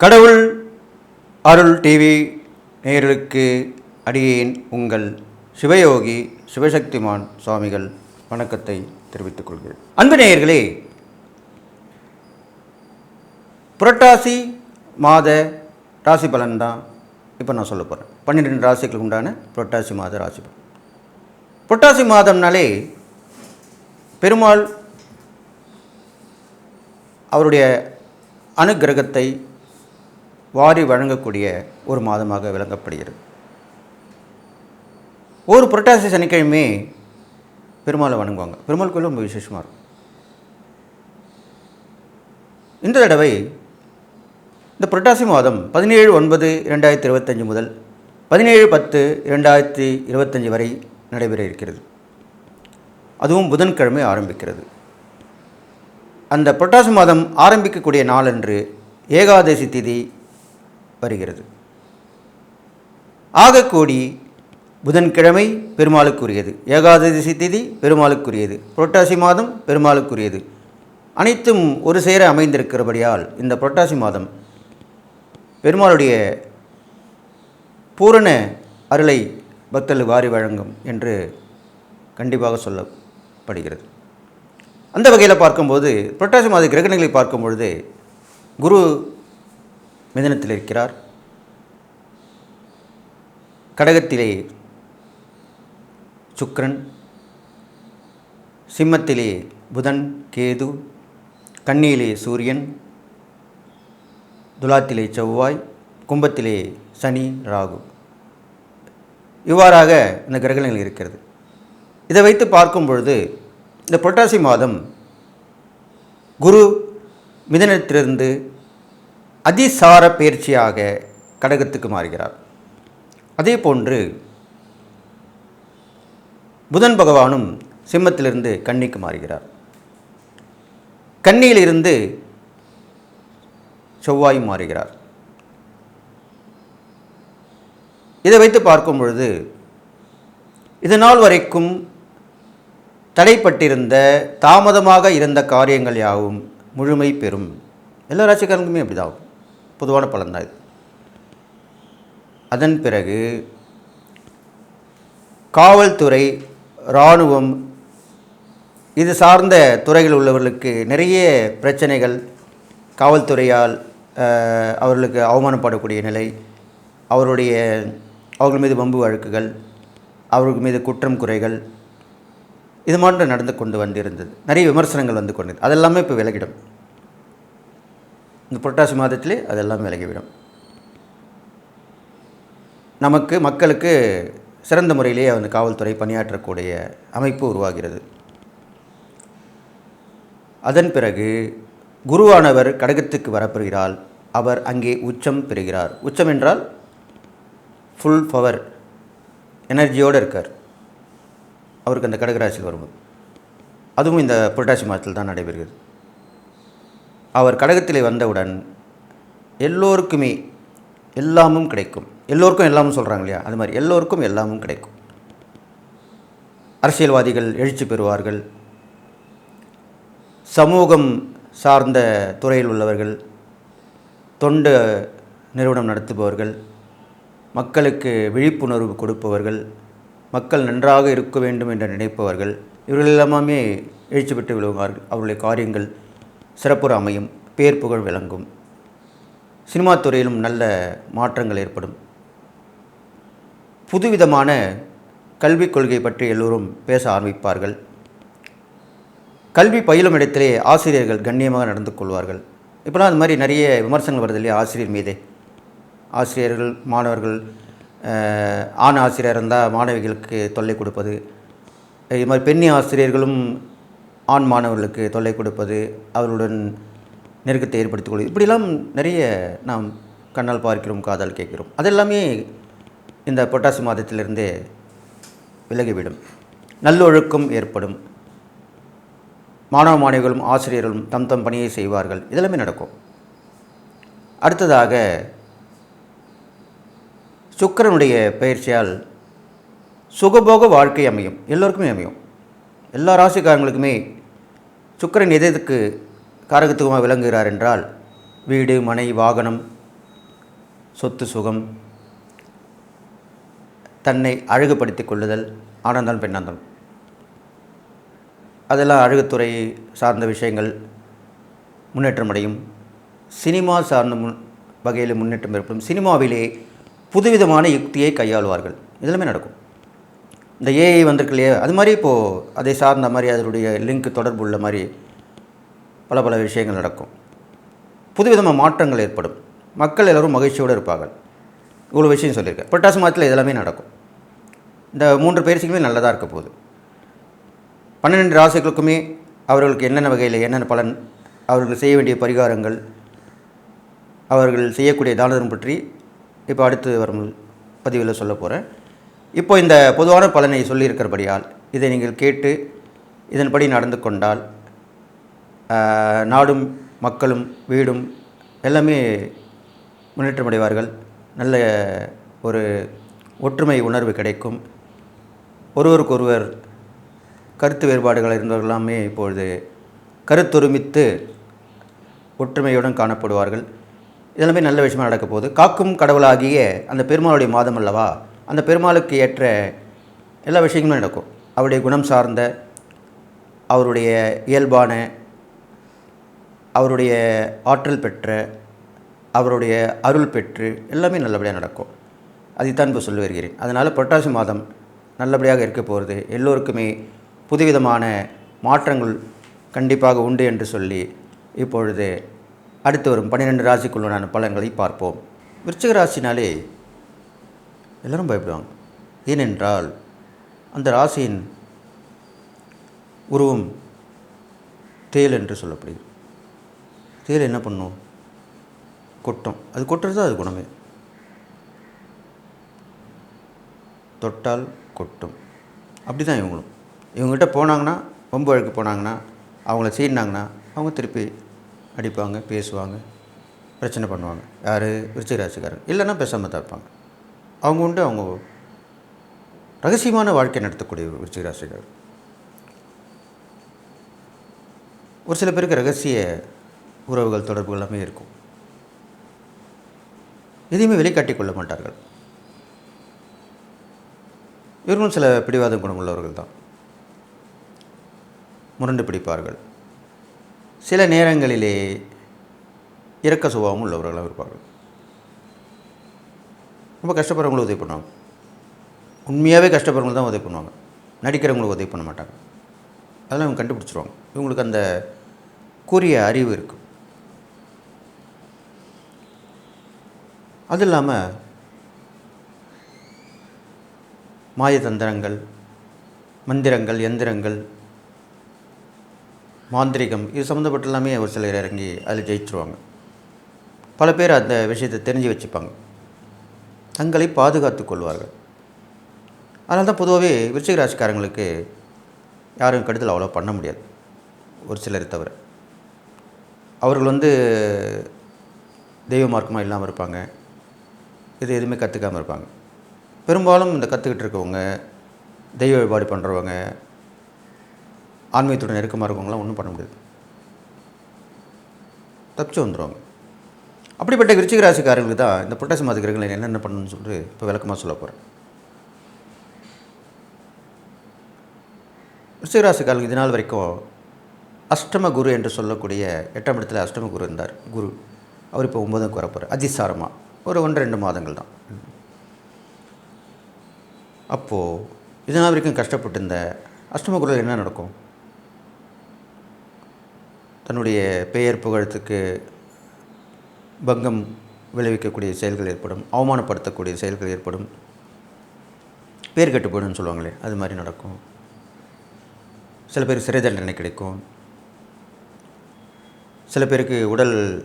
கடவுள் அருள் டிவி நேயர்களுக்கு அடியேன் உங்கள் சிவயோகி சிவசக்திமான் சுவாமிகள் வணக்கத்தை தெரிவித்துக் கொள்கிறேன். அன்பு நேயர்களே புரட்டாசி மாத ராசி பலன் தான் இப்போ நான் சொல்ல போகிறேன் பன்னிரெண்டு ராசிகளுக்கு உண்டான புரட்டாசி மாத ராசி பலன். புரட்டாசி மாதம்னாலே பெருமாள் அவருடைய அனுக்கிரகத்தை வாரி வழங்கக்கூடிய ஒரு மாதமாக விளங்கப்படுகிறது. ஒரு புரட்டாசி சனிக்கிழமை பெருமாளை வணங்குவாங்க. பெருமாள் கோயில் ரொம்ப விசேஷமாக இருக்கும். இந்த தடவை இந்த புரட்டாசி மாதம் பதினேழு ஒன்பது இரண்டாயிரத்தி இருபத்தஞ்சி முதல் பதினேழு பத்து இரண்டாயிரத்தி இருபத்தஞ்சி வரை நடைபெற இருக்கிறது. அதுவும் புதன்கிழமை ஆரம்பிக்கிறது. அந்த புரட்டாசி மாதம் ஆரம்பிக்கக்கூடிய நாளன்று ஏகாதசி திதி வருகிறது. ஆகக்கூடி புதன்கிழமை பெருமாளுக்குரியது. ஏகாதசி திதி பெருமாளுக்குரியது. புரட்டாசி மாதம் பெருமாளுக்குரியது. அனைத்தும் ஒரு சேர அமைந்திருக்கிறபடியால் இந்த புரட்டாசி மாதம் பெருமாளுடைய பூரண அருளை பக்தர்கள் வாரி வழங்கும் என்று கண்டிப்பாக சொல்லப்படுகிறது. அந்த வகையில் பார்க்கும்போது புரட்டாசி மாத கிரகணங்களை பார்க்கும் பொழுது குரு மிதனத்தில் இருக்கிறார். கடகத்திலே சுக்ரன் சிம்மத்திலே புதன் கேது கண்ணியிலே சூரியன் துலாத்திலே செவ்வாய் கும்பத்திலே சனி ராகு. இவ்வாறாக இந்த கிரகணங்கள் இருக்கிறது. இதை வைத்து பார்க்கும் பொழுது இந்த புரட்டாசி மாதம் குரு மிதனத்திலிருந்து அதிசார பயிற்சியாக கடகத்துக்கு மாறுகிறார். அதே போன்று புதன் பகவானும் சிம்மத்திலிருந்து கன்னிக்கு மாறுகிறார். கன்னியிலிருந்து செவ்வாயும் மாறுகிறார். இதை வைத்து பார்க்கும் பொழுது இது நாள் வரைக்கும் தடைப்பட்டிருந்த தாமதமாக இருந்த காரியங்கள் யாவும் முழுமை பெறும். எல்லா ராசிக்காரங்களுமே அப்படிதான். பொதுவான பலன்தான் இது. அதன் பிறகு காவல்துறை இராணுவம் இது சார்ந்த துறைகள் உள்ளவர்களுக்கு நிறைய பிரச்சனைகள் காவல்துறையால் அவர்களுக்கு அவமானப்படக்கூடிய நிலை அவருடைய அவர்கள் மீது வம்பு வழக்குகள் அவர்கள் மீது குற்றம் குறைகள் இது மாதிரி நடந்து கொண்டு வந்திருந்தது. நிறைய விமர்சனங்கள் வந்து கொண்டது அதெல்லாமே இப்போ விலகிடும். இந்த புரட்டாசி மாதத்திலே அதெல்லாம் விலகிவிடும். நமக்கு மக்களுக்கு சிறந்த முறையிலேயே அந்த காவல்துறை பணியாற்றக்கூடிய அமைப்பு உருவாகிறது. அதன் பிறகு குருவானவர் கடகத்துக்கு வரப்பெறுகிறால் அவர் அங்கே உச்சம் பெறுகிறார். உச்சம் என்றால் ஃபுல் பவர் எனர்ஜியோடு இருக்கார். அவருக்கு அந்த கடகராசியில் வரும்போது. அதுவும் இந்த புரட்டாசி மாதத்தில் தான் நடைபெறுகிறது. அவர் கடகத்திலே வந்தவுடன் எல்லோருக்குமே எல்லாமும் கிடைக்கும். எல்லோருக்கும் எல்லாமும் சொல்கிறாங்க இல்லையா? அது மாதிரி எல்லோருக்கும் எல்லாமும் கிடைக்கும். அரசியல்வாதிகள் எழுச்சி பெறுவார்கள். சமூகம் சார்ந்த துறையில் உள்ளவர்கள் தொண்டு நிறுவனம் நடத்துபவர்கள் மக்களுக்கு விழிப்புணர்வு கொடுப்பவர்கள் மக்கள் நன்றாக இருக்க வேண்டும் என்று நினைப்பவர்கள் இவர்கள் எல்லாமே எழுச்சி பெற்று விழுவார்கள். அவருடைய காரியங்கள் சிறப்புற அமையும் பேர் புகழ் விளங்கும். சினிமா துறையிலும் நல்ல மாற்றங்கள் ஏற்படும். புதுவிதமான கல்விக் கொள்கை பற்றி எல்லோரும் பேச ஆரம்பிப்பார்கள். கல்வி பயிலும் இடத்திலே ஆசிரியர்கள் கண்ணியமாக நடந்து கொள்வார்கள். இப்போலாம் அது மாதிரி நிறைய விமர்சனங்கள் வருது இல்லையா? ஆசிரியர் மீதே. ஆசிரியர்கள் மாணவர்கள் ஆண் ஆசிரியர் இருந்தால் மாணவிகளுக்கு தொல்லை கொடுப்பது. இது மாதிரி பெண்ணி ஆசிரியர்களும் ஆண் மாணவர்களுக்கு தொல்லை கொடுப்பது அவர்களுடன் நெருக்கத்தை ஏற்படுத்திக் கொள்வது இப்படிலாம் நிறைய நாம் கண்ணால் பார்க்கிறோம் காதால் கேட்கிறோம். அதெல்லாமே இந்த பொட்டாசி மாதத்திலிருந்தே விலகிவிடும். நல்லொழுக்கம் ஏற்படும். மாணவ மாணவிகளும் ஆசிரியர்களும் தம் தம் பணியை செய்வார்கள். இதெல்லாமே நடக்கும். அடுத்ததாக சுக்கிரனுடைய பயிற்சியால் சுகபோக வாழ்க்கை அமையும். எல்லோருக்குமே அமையும். எல்லா ராசிக்காரங்களுக்குமே சுக்கரன் எதற்கு எதுக்கு காரகத்துவமாக விளங்குகிறார் என்றால் வீடு மனை வாகனம் சொத்து சுகம் தன்னை அழகுபடுத்தி கொள்ளுதல் ஆனந்தம் பெண்ணாந்தம். அதெல்லாம் அழகுத்துறை சார்ந்த விஷயங்கள் முன்னேற்றம் அடையும். சினிமா சார்ந்த முன் வகையில் முன்னேற்றம் ஏற்படும். சினிமாவிலே புதுவிதமான யுக்தியை கையாளுவார்கள். இதெல்லாமே நடக்கும். இந்த ஏஐ வந்திருக்கு இல்லையா? அது மாதிரி இப்போது அதை சார்ந்த மாதிரி அதனுடைய லிங்க் தொடர்பு உள்ள மாதிரி பல பல விஷயங்கள் நடக்கும். புதுவிதமாக மாற்றங்கள் ஏற்படும். மக்கள் எல்லோரும் மகிழ்ச்சியோடு இருப்பார்கள். இவ்வளோ விஷயம் சொல்லியிருக்கேன். புரட்டாசி மாதத்தில் இதெல்லாமே நடக்கும். இந்த மூன்று பயிற்சிக்குமே நல்லதாக இருக்க போகுது. பன்னிரெண்டு ராசிகளுக்குமே அவர்களுக்கு என்னென்ன வகையில் என்னென்ன பலன் அவர்கள் செய்ய வேண்டிய பரிகாரங்கள் அவர்கள் செய்யக்கூடிய தானதம் பற்றி இப்போ அடுத்து வரும் பதிவில் சொல்ல போகிறேன் இப்போ இந்த பொதுவான பலனை சொல்லியிருக்கிறபடியால் இதை நீங்கள் கேட்டு இதன்படி நடந்து கொண்டால் நாடும் மக்களும் வீடும் எல்லாமே முன்னேற்றம் அடைவார்கள் நல்ல ஒரு ஒற்றுமை உணர்வு கிடைக்கும். ஒருவருக்கொருவர் கருத்து வேறுபாடுகள் இருந்தவர்களாமே இப்பொழுது கருத்தொருமித்து ஒற்றுமையுடன் காணப்படுவார்கள். இதெல்லாமே நல்ல விஷயமாக நடக்க போகுது காக்கும் கடவுளாகிய அந்த பெருமாளுடைய மாதம் அல்லவா? அந்த பெருமாளுக்கு ஏற்ற எல்லா விஷயங்களும் நடக்கும். அவருடைய குணம் சார்ந்த அவருடைய இயல்பான அவருடைய ஆற்றல் பெற்ற அவருடைய அருள் பெற்று எல்லாமே நல்லபடியாக நடக்கும். அதைத்தான் இப்போ சொல்லி வருகிறேன். அதனால் புரட்டாசி மாதம் நல்லபடியாக இருக்க போகிறது எல்லோருக்குமே புதுவிதமான மாற்றங்கள் கண்டிப்பாக உண்டு என்று சொல்லி இப்பொழுது அடுத்து வரும் பன்னிரெண்டு ராசிக்குள்ளான பலன்களை பார்ப்போம். விருச்சிக ராசினாலே எல்லோரும் பயப்படுவாங்க. ஏனென்றால் அந்த ராசியின் உருவம் தேல் என்று சொல்லப்படுகிறது. தேல் என்ன பண்ணும்? கொட்டும். அது கொட்டுறது தான் அது குணமே. தொட்டால் கொட்டும். அப்படி தான் இவங்களும். இவங்ககிட்ட போனாங்கன்னா வம்பு வழக்கு போனாங்கன்னா அவங்கள சீடினாங்கன்னா அவங்க திருப்பி அடிப்பாங்க பேசுவாங்க பிரச்சனை பண்ணுவாங்க. யார்? விருச்சிகராசிக்காரன் இல்லைன்னா பேசாமல் தான் இருப்பாங்க. அவங்க உண்டு அவங்க ரகசியமான வாழ்க்கை நடத்தக்கூடிய ஒரு ஒரு சில பேருக்கு ரகசிய உறவுகள் தொடர்புகள் எல்லாமே இருக்கும். எதையுமே வெளிக்காட்டிக் கொள்ள மாட்டார்கள். இவர்களும் சில பிடிவாத குணமுள்ளவர்கள் தான். முரண்டு பிடிப்பார்கள். சில நேரங்களிலே இறக்க சுபாவம் உள்ளவர்களாக இருப்பார்கள். ரொம்ப கஷ்டப்படுறவங்களும் உதவி பண்ணுவாங்க. உண்மையாகவே கஷ்டப்படுறவங்க தான் உதவி பண்ணுவாங்க. நடிக்கிறவங்களுக்கு உதவி பண்ண மாட்டாங்க. அதெல்லாம் இவங்க கண்டுபிடிச்சிருவாங்க. இவங்களுக்கு அந்த கூறிய அறிவு இருக்கும். அது இல்லாமல் மாயதந்திரங்கள் மந்திரங்கள் எந்திரங்கள் மாந்திரிகம் இது சம்மந்தப்பட்ட எல்லாமே ஒரு சிலர் இறங்கி அதில் ஜெயிச்சிருவாங்க. பல பேர் அந்த விஷயத்தை தெரிஞ்சு வச்சுப்பாங்க. தங்களை பாதுகாத்து கொள்வார்கள். அதனால தான் பொதுவாகவே விருச்சிக ராசிக்காரங்களுக்கு யாரும் கடிதல் அவ்வளோ பண்ண முடியாது. ஒரு சிலர் தவிர. அவர்கள் வந்து தெய்வ மார்க்கமாக இல்லாமல் இருப்பாங்க. இது எதுவுமே கற்றுக்காமல் இருப்பாங்க. பெரும்பாலும் இந்த கற்றுக்கிட்டு இருக்கவங்க தெய்வ வழிபாடு பண்ணுறவங்க ஆன்மீகத்துடன் நெருக்கமாக இருக்கவங்களாம் ஒன்றும் பண்ண முடியாது. தப்பிச்சு வந்துடுவாங்க அப்படிப்பட்ட விருச்சிக ராசிக்காரர்களுக்கு தான் இந்த புரட்டாசி மாத என்னென்ன பண்ணணும்னு சொல்லிட்டு இப்போ விளக்கமாக சொல்ல போகிறேன் விருச்சிக ராசிக்காரங்களுக்கு இது நாள் வரைக்கும் அஷ்டம குரு என்று சொல்லக்கூடிய எட்டாம் இடத்துல அஷ்டம குரு இருந்தார். குரு. அவர் இப்போ ஒன்பதுக்கு வர போகிறார் அதிசாரமாக ஒரு ஒன்று ரெண்டு மாதங்கள் தான். அப்போது இது நாள் வரைக்கும் கஷ்டப்பட்டு இந்த அஷ்டம குருவில் என்ன நடக்கும்? தன்னுடைய பெயர் புகழத்துக்கு பங்கம் விளைவிக்கக்கூடிய செயல்கள் ஏற்படும் அவமானப்படுத்தக்கூடிய செயல்கள் ஏற்படும். பேர் கெட்டு போயிடும்னு சொல்லுவாங்களே அது மாதிரி நடக்கும். சில பேருக்கு சிறை தண்டனை கிடைக்கும். சில பேருக்கு உடல்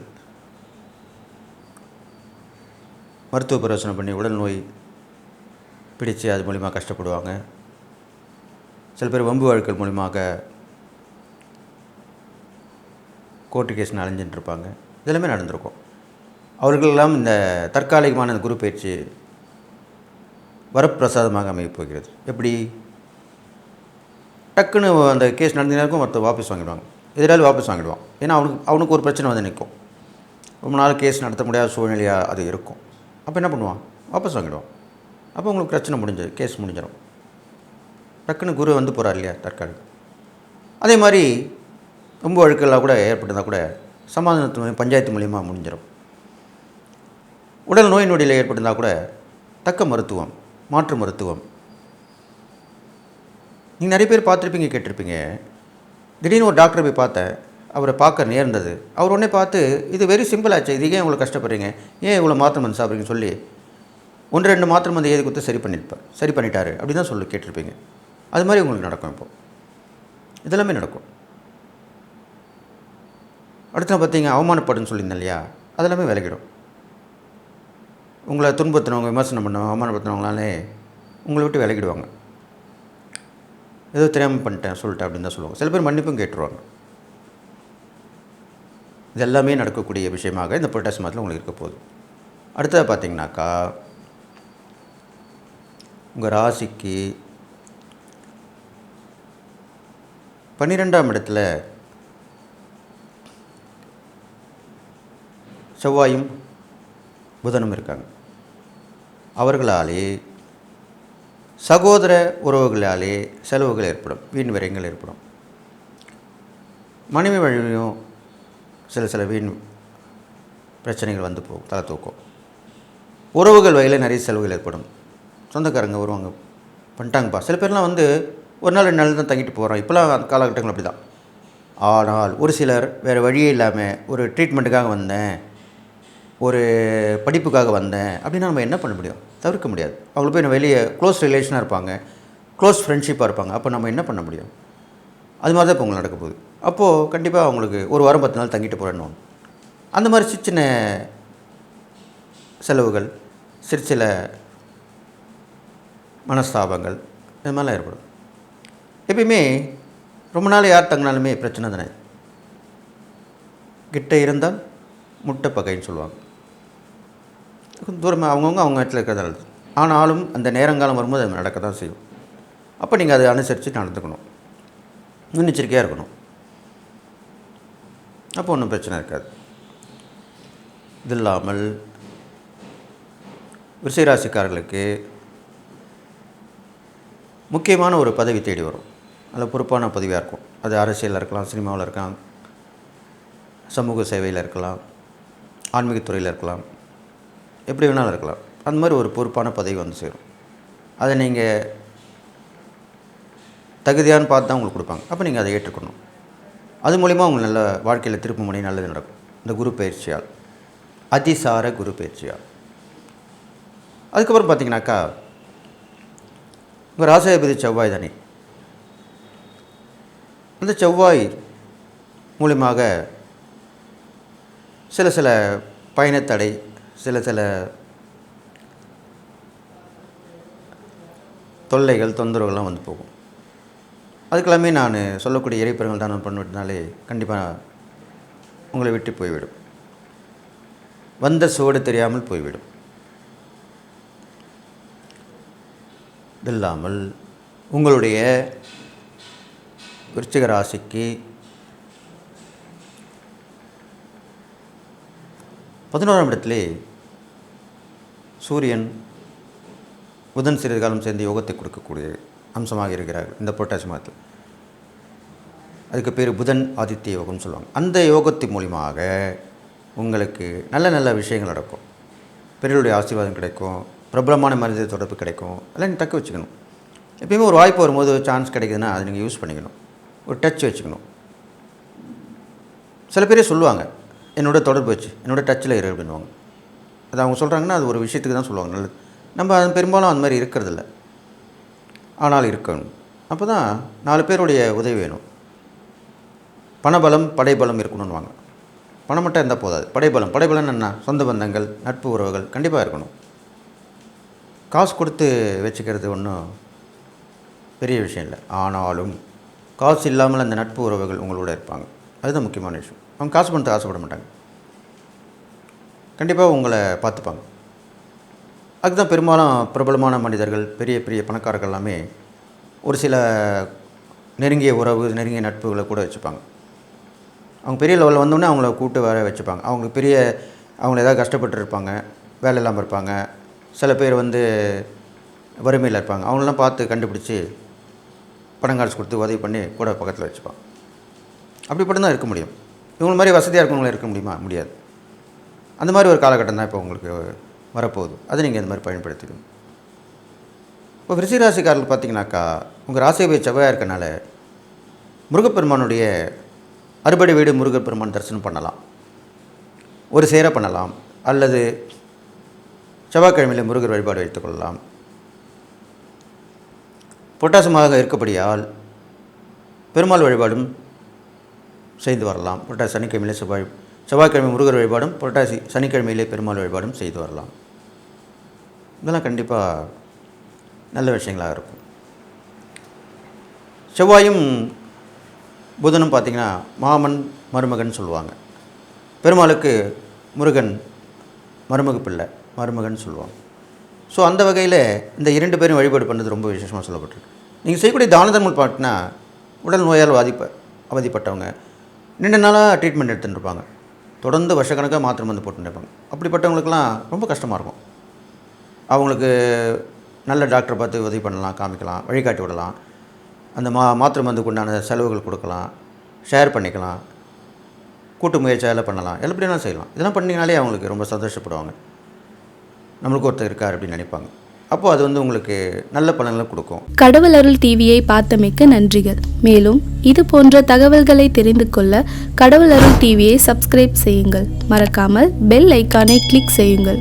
மருத்துவ பிரயோசனம் பண்ணி உடல் நோய் பிடித்து அது மூலிமா கஷ்டப்படுவாங்க. சில பேர் வம்பு வழக்குகள் மூலிமாக கோர்ட்டு கேஸ் அலைஞ்சிட்டு இருப்பாங்க. இதெல்லாமே நடந்திருக்கும். அவர்களெல்லாம் இந்த தற்காலிகமான இந்த குரு பயிற்சி வரப்பிரசாதமாக அமையப் போகிறது. எப்படி? டக்குன்னு அந்த கேஸ் நடந்தினாருக்கும் மற்ற வாபஸ் வாங்கிடுவாங்க. எதிராலும் வாபஸ் வாங்கிடுவான். ஏன்னா அவனுக்கு அவனுக்கு ஒரு பிரச்சனை வந்து நிற்கும். ரொம்ப நாள் கேஸ் நடத்த முடியாத சூழ்நிலையாக அது இருக்கும். அப்போ என்ன பண்ணுவான்? வாபஸ் வாங்கிடுவான். அப்போ உங்களுக்கு பிரச்சனை முடிஞ்சது கேஸ் முடிஞ்சிடும். டக்குன்னு குரு வந்து போகிறார் இல்லையா தற்காலிகம். அதே மாதிரி ரொம்ப வழக்கெல்லாம் கூட ஏற்பட்டிருந்தால் கூட சமாதானத்து மூலியம் பஞ்சாயத்து மூலியமாக முடிஞ்சிடும். உடல் நோய் நொடியில் ஏற்பட்டிருந்தால் கூட தக்க மருத்துவம் மாற்று மருத்துவம். நீங்கள் நிறைய பேர் பார்த்துருப்பீங்க கேட்டிருப்பீங்க. திடீர்னு ஒரு டாக்டரை போய் பார்த்தேன் அவரை பார்க்க நேர்ந்தது. அவர் உடனே பார்த்து இது வெரி சிம்பிள் ஆச்சு இது ஏன் இவ்வளோ கஷ்டப்படுறீங்க? ஏன் இவ்வளோ மாத்திரை மருந்து சாப்பிட்றீங்கன்னு சொல்லி ஒன்று ரெண்டு மாத்திரை மருந்து ஏது கொடுத்து சரி பண்ணியிருப்பார் சரி பண்ணிட்டாரு அப்படி தான் சொல்லி கேட்டிருப்பீங்க. அது மாதிரி உங்களுக்கு நடக்கும் இப்போது இதெல்லாமே நடக்கும். அடுத்து பார்த்தீங்க அவமானப்படுன்னு சொல்லியிருந்தேன் இல்லையா? அதெல்லாமே விலகிடும். உங்களை துன்புறுத்தினவங்க விமர்சனம் பண்ணவங்க அவமானப்படுத்தினவங்களாலே உங்களை விட்டு விலகிடுவாங்க. ஏதோ தெரியாமல் பண்ணிட்டேன் சொல்லிட்டேன் அப்படின்னு தான் சொல்லுவாங்க. சில பேர் மன்னிப்பும் கேட்டுருவாங்க. இது எல்லாமே நடக்கக்கூடிய விஷயமாக இந்த புரட்டாசி மாதத்தில் உங்களுக்கு இருக்க போகுது. அடுத்தது பார்த்தீங்கன்னாக்கா உங்கள் ராசிக்கு பன்னிரெண்டாம் இடத்துல செவ்வாயும் புதனும் இருக்காங்க. அவர்களாலே சகோதர உறவுகளாலே செலவுகள் ஏற்படும் வீண் விரயங்கள் ஏற்படும். மனைவி வழியும் சில சில வீண் பிரச்சனைகள் வந்து போகும் தலை தூக்கும். உறவுகள் வகையில் நிறைய செலவுகள் ஏற்படும். சொந்தக்காரங்க வருவாங்க பண்ணிட்டாங்கப்பா. சில பேர்லாம் வந்து ஒரு நாள் ரெண்டு நாள் தான் தங்கிட்டு போகிறோம் இப்போலாம் அந்த காலகட்டங்கள் அப்படி தான் ஆனால் ஒரு சிலர் வேறு வழியே இல்லாமல் ஒரு ட்ரீட்மெண்ட்டுக்காக வந்தேன். ஒரு படிப்புக்காக வந்தேன் அப்படின்னா நம்ம என்ன பண்ண முடியும்? தவிர்க்க முடியாது. அவங்கள போய் நான் வெளியே க்ளோஸ் ரிலேஷனாக இருப்பாங்க. க்ளோஸ் ஃப்ரெண்ட்ஷிப்பாக இருப்பாங்க. அப்போ நம்ம என்ன பண்ண முடியும்? அது மாதிரி தான் இப்போ உங்களுக்கு நடக்க போகுது. அப்போது கண்டிப்பாக அவங்களுக்கு ஒரு வாரம் பத்து நாள் தங்கிட்டு போகிறேன்னு அந்த மாதிரி சின்ன சின்ன செலவுகள் சிறு சில மனஸ்தாபங்கள் இது மாதிரிலாம் ஏற்படும். எப்பயுமே ரொம்ப நாள் யார் தங்கினாலுமே பிரச்சனை தானே. கிட்ட இருந்தால் முட்டை பகைன்னு சொல்லுவாங்க. தூரமாக அவங்கவுங்க அவங்க இடத்துல இருக்கிறது நல்லது. ஆனாலும் அந்த நேரங்காலம் வரும்போது அது நடக்க தான் செய்யும். அப்போ நீங்கள் அதை அனுசரித்து நடந்துக்கணும். முன்னெச்சரிக்கையாக இருக்கணும். அப்போ ஒன்றும் பிரச்சனை இருக்காது. இது இல்லாமல் விசைராசிக்காரர்களுக்கு முக்கியமான ஒரு பதவி தேடி வரும். அதில் பொறுப்பான பதவியாக இருக்கும். அது அரசியலில் இருக்கலாம் சினிமாவில் இருக்கலாம் சமூக சேவையில் இருக்கலாம் ஆன்மீகத்துறையில் இருக்கலாம். எப்படி வேணாலும் இருக்கலாம். அந்த மாதிரி ஒரு பொறுப்பான பதவி வந்து சேரும். அதை நீங்கள் தகுதியான்னு பார்த்து தான் உங்களுக்கு கொடுப்பாங்க. அப்போ நீங்கள் அதை ஏற்றுக்கணும். அது மூலிமா உங்களுக்கு நல்ல வாழ்க்கையில் திருப்பு முனை நல்லது நடக்கும். இந்த குரு பயிற்சியால். அதிசார குரு பயிற்சியால். அதுக்கப்புறம் பார்த்தீங்கன்னாக்கா உங்கள் ராசாதிபதி செவ்வாய் தானே. அந்த செவ்வாய் மூலியமாக சில சில பயணத்தடை சில சில தொல்லைகள் தொந்தரவுகள்லாம் வந்து போகும். அதுக்கெல்லாமே நான் சொல்லக்கூடிய இறைப்பெருங்கள் தான் பண்ணிவிட்டனாலே கண்டிப்பாக உங்களை விட்டு போய்விடும். வந்த சுவடு தெரியாமல் போய்விடும். இல்லாமல் உங்களுடைய விருச்சிக ராசிக்கு பதினோராம் இடத்துல சூரியன் புதன் சிறிது காலம் சேர்ந்து யோகத்தை கொடுக்கக்கூடிய அம்சமாக இருக்கிறார்கள் இந்த புரட்டாசி மாதத்தில். அதுக்கு பேர் புதன் ஆதித்ய யோகம்னு சொல்லுவாங்க. அந்த யோகத்தின் மூலியமாக உங்களுக்கு நல்ல நல்ல விஷயங்கள் நடக்கும். பெரியவருடைய ஆசீர்வாதம் கிடைக்கும். பிரபலமான மனித தொடர்பு கிடைக்கும். அதெல்லாம் நீங்கள் தக்க வச்சுக்கணும். எப்பயுமே ஒரு வாய்ப்பு வரும்போது சான்ஸ் கிடைக்குதுன்னா அதை நீங்கள் யூஸ் பண்ணிக்கணும். ஒரு டச் வச்சுக்கணும். சில பேரே சொல்லுவாங்க என்னோடய தொடர்பு வச்சு என்னோடய டச்சில் இரு அப்படின்வாங்க அது அவங்க சொல்கிறாங்கன்னா அது ஒரு விஷயத்துக்கு தான் சொல்லுவாங்க நல்லது. நம்ம அது பெரும்பாலும் அந்த மாதிரி இருக்கிறதில்ல. ஆனால் இருக்கணும். அப்போ தான் நாலு பேருடைய உதவி வேணும். பணபலம் படைபலம் இருக்கணும்னுவாங்க. பணம் மட்டும் இருந்தால் போதாது. படைபலம். படைபலம் என்ன? சொந்த பந்தங்கள் நட்பு உறவுகள் கண்டிப்பாக இருக்கணும். காசு கொடுத்து வச்சுக்கிறது ஒன்றும் பெரிய விஷயம் இல்லை. ஆனாலும் காசு இல்லாமல் அந்த நட்பு உறவுகள் உங்களோட இருப்பாங்க. அதுதான் முக்கியமான விஷயம். அவங்க காசு பண்ணுறது ஆசைப்பட மாட்டாங்க. கண்டிப்பாக உங்களை பார்த்துப்பாங்க. அதுதான் பெரும்பாலும் பிரபலமான மனிதர்கள் பெரிய பெரிய பணக்காரர்கள் எல்லாமே ஒரு சில நெருங்கிய உறவு நெருங்கிய நட்புகளை கூட வச்சுப்பாங்க. அவங்க பெரிய லெவலில் வந்தோடனே அவங்கள கூப்பிட்டு வர வச்சுப்பாங்க. அவங்க பெரிய அவங்கள ஏதாவது கஷ்டப்பட்டு இருப்பாங்க வேலை இல்லாமல் இருப்பாங்க சில பேர் வந்து வறுமையில் இருப்பாங்க. அவங்களெல்லாம் பார்த்து கண்டுபிடிச்சி பணம் காசு கொடுத்து உதவி பண்ணி கூட பக்கத்தில் வச்சுப்பாங்க. அப்படிப்பட்டு தான் இருக்க முடியும். இவங்க மாதிரி வசதியாக இருக்கவங்கள இருக்க முடியுமா? முடியாது. அந்த மாதிரி ஒரு காலகட்டம் தான் இப்போ உங்களுக்கு வரப்போகுது. அதை நீங்கள் இந்த மாதிரி பயன்படுத்திக்கணும். இப்போ விருச்சிகராசிக்காரர்கள் பார்த்தீங்கன்னாக்கா உங்கள் ராசியை செவ்வாயாக இருக்கனால முருகப்பெருமானுடைய அறுபடை வீடு முருகப்பெருமான் தரிசனம் பண்ணலாம். ஒரு சேர பண்ணலாம். அல்லது செவ்வாய்க்கிழமையில் முருகர் வழிபாடு வைத்துக்கொள்ளலாம் கொள்ளலாம். இருக்கப்படியால் பெருமாள் வழிபாடும் செய்து வரலாம். புரட்டாசி சனிக்கிழமையிலே செவ்வாய் செவ்வாய்க்கிழமை முருகர் வழிபாடும் புரட்டாசி சனிக்கிழமையிலே பெருமாள் வழிபாடும் செய்து வரலாம். இதெல்லாம் கண்டிப்பாக நல்ல விஷயங்களாக இருக்கும். செவ்வாயும் புதனும் பார்த்திங்கன்னா மாமன் மருமகன் சொல்லுவாங்க. பெருமாளுக்கு முருகன் மருமக பிள்ளை மருமகன் சொல்லுவாங்க. ஸோ அந்த வகையில் இந்த இரண்டு பேரும் வழிபாடு பண்ணது ரொம்ப விசேஷமாக சொல்லப்பட்டிருக்கு. நீங்கள் செய்யக்கூடிய தான தர்மம் பாட்டினா உடல் நோயால் பாதிப்ப அவதிப்பட்டவங்க நீண்ட நாளாக ட்ரீட்மெண்ட் எடுத்துகிட்டு இருப்பாங்க. தொடர்ந்து வருஷக்கணக்காக மாத்திரை மருந்து போட்டுட்டு இருப்பாங்க அப்படிப்பட்டவங்களுக்கெல்லாம் ரொம்ப கஷ்டமாக இருக்கும். அவங்களுக்கு நல்ல டாக்டரை பார்த்து உதவி பண்ணலாம் காமிக்கலாம் வழிகாட்டி விடலாம். அந்த மா மாத்திரை மருந்துக்கு உண்டான செலவுகள் கொடுக்கலாம் ஷேர் பண்ணிக்கலாம் கூட்டு முயற்சியால் பண்ணலாம். எல்லாம் எப்படினாலும் செய்யலாம். இதெல்லாம் பண்ணிங்கனாலே அவங்களுக்கு ரொம்ப சந்தோஷப்படுவாங்க. நம்மளுக்கு ஒருத்தர் இருக்கார் அப்படின்னு நினைப்பாங்க. அப்போது அது வந்து உங்களுக்கு நல்ல பலன்களை கொடுக்கும். கடவுள் அருள் டிவியை பார்த்தமைக்க நன்றிகள். மேலும் இது போன்ற தகவல்களை தெரிந்து கொள்ள கடவுள் அருள் டிவியை சப்ஸ்கிரைப் செய்யுங்கள். மறக்காமல் பெல் ஐக்கானை கிளிக் செய்யுங்கள்.